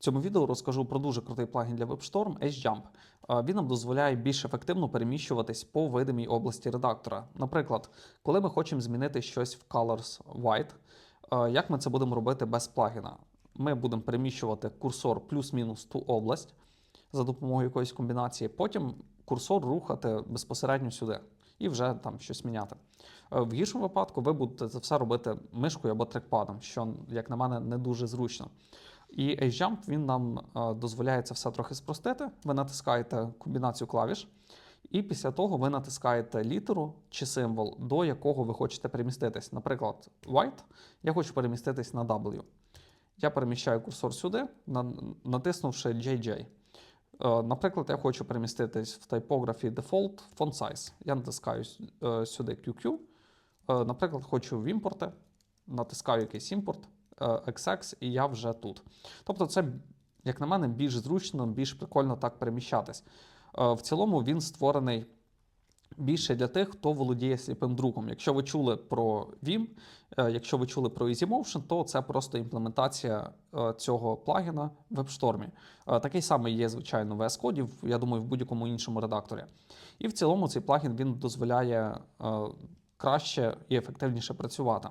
Цьому відео розкажу про дуже крутий плагін для WebStorm HJump. Е, Він нам дозволяє більш ефективно переміщуватись по видимій області редактора. Наприклад, коли ми хочемо змінити щось в Colors White, е, як ми це будемо робити без плагіна? Ми будемо переміщувати курсор плюс-мінус ту область за допомогою якоїсь комбінації, потім курсор рухати безпосередньо сюди і вже там щось міняти. Е, В гіршому випадку ви будете це все робити мишкою або трекпадом, що, як на мене, не дуже зручно. І HJump він нам е, дозволяє це все трохи спростити. Ви натискаєте комбінацію клавіш, і після того ви натискаєте літеру чи символ, до якого ви хочете переміститись. Наприклад, white, я хочу переміститись на W. Я переміщаю курсор сюди, натиснувши JJ. Е, Наприклад, я хочу переміститись в тайпографі Default Font Size. Я натискаю е, сюди QQ. Наприклад, хочу в імпорти, натискаю якийсь імпорт, XX, і я вже тут. Тобто, це, як на мене, більш зручно, більш прикольно так переміщатись. Е, В цілому він створений більше для тих, хто володіє сліпим друком. Якщо ви чули про Vim, е, якщо ви чули про EasyMotion, то це просто імплементація е, цього плагіна в WebStorm. Е, Такий самий є, звичайно, в VS Code, я думаю, в будь-якому іншому редакторі. І в цілому цей плагін він дозволяє е, краще і ефективніше працювати.